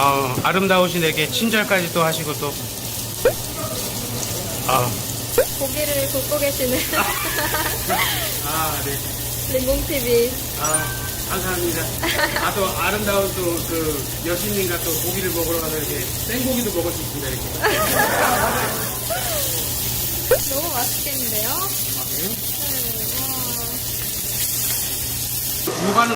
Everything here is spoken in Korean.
아, 아름다우신 에게 친절까지 또 하시고 또. 아, 고기를 굽고 계시는 아, 네. 링공TV. 아, 감사합니다. 아, 또 아름다운 또 그 여신님과 또 고기를 먹으러 가서 이렇게 생고기도 먹을 수 있습니다, 이렇게. 너무 맛있겠는데요? 아, 그래요? 네, 와. 요가는